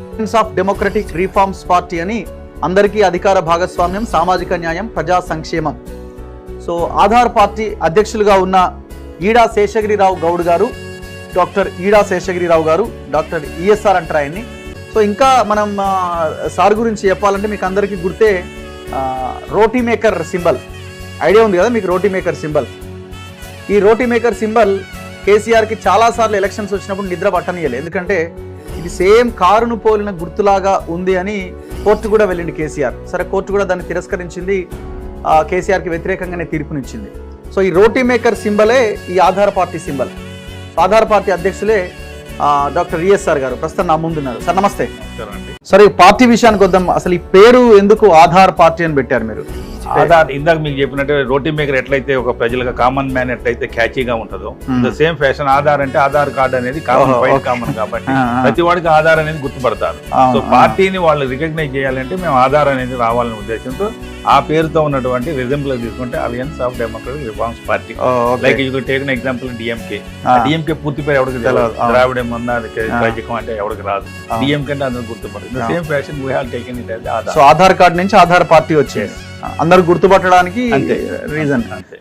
Friends of democratic reforms party అని అందరికీ అధికార భాగస్వామ్యం సామాజిక న్యాయం ప్రజా సంక్షేమం. సో ఆధార్ పార్టీ అధ్యక్షులుగా ఉన్న ఈడా శేషగిరిరావు గౌడ్ గారు డాక్టర్ ఈడా శేషగిరిరావు గారు డాక్టర్ ఈఎస్ఆర్ అంటారు ఆయన్ని. సో ఇంకా మనం సార్ గురించి చెప్పాలంటే మీకు అందరికీ గుర్తే రోటీ మేకర్ సింబల్. ఐడియా ఉంది కదా మీకు రోటీ మేకర్ సింబల్? ఈ రోటీ మేకర్ సింబల్ కేసీఆర్కి చాలాసార్లు ఎలక్షన్స్ వచ్చినప్పుడు నిద్ర పట్టనియలే ఎందుకంటే ఇది సేమ్ కారును పోలిన గుర్తులాగా ఉంది అని కోర్టు కూడా వెళ్ళింది కేసీఆర్. సరే కోర్టు కూడా దాన్ని తిరస్కరించింది. ఆ, కేసీఆర్కి వ్యతిరేకంగానే తీర్పునిచ్చింది. సో ఈ రోటీ మేకర్ సింబలే ఈ Aadhaar party symbol. Aadhaar party అధ్యక్షులే doctor ESR గారు. ప్రస్తుతం నా ముందున్నారు సార్ నమస్తే. సరే ఈ పార్టీ విషయానికి వద్దాం. అసలు ఈ పేరు ఎందుకు ఆధార్ పార్టీ అని పెట్టారు మీరు? ఆధార్ ఇందాక మీకు చెప్పినట్టు రోటీ మేకర్ ఎట్లయితే ఒక ప్రజలకు కామన్ మ్యాన్ ఎట్లయితే క్యాచీగా ఉంటుందో. ద సేమ్ ఫ్యాషన్ ఆధార్ అంటే ఆధార్ కార్డ్ అనేది కామన్ వైట్. కామన్ కాబట్టి ఆ, ఆ. ప్రతి వాడికి ఆధార్ అనేది గుర్తుపడతారు సో అవును. పార్టీని వాళ్ళు రికగ్నైజ్ చేయాలంటే మేము ఆధార్ అనేది రావాలనే ఉద్దేశంతో ఆ పేరుతో ఉన్నటువంటి రిజంబుల్ తీసుకుంటే alliance of democratic reforms party. Like you take example DMK DMK పూర్తి పేరు ఎవరికి తెలియదు. ద్రావిడ. రాజకం అంటే ఎవరికి రాదు. డిఎంకే అంటే అందరూ గుర్తుపడదు ఆ. Same fashion we have taken it Aadhaar so Aadhaar card నుంచి ఆధార్ పార్టీ వచ్చింది అందరు గుర్తుపట్టడానికి అంతే. రీజన్ అంతే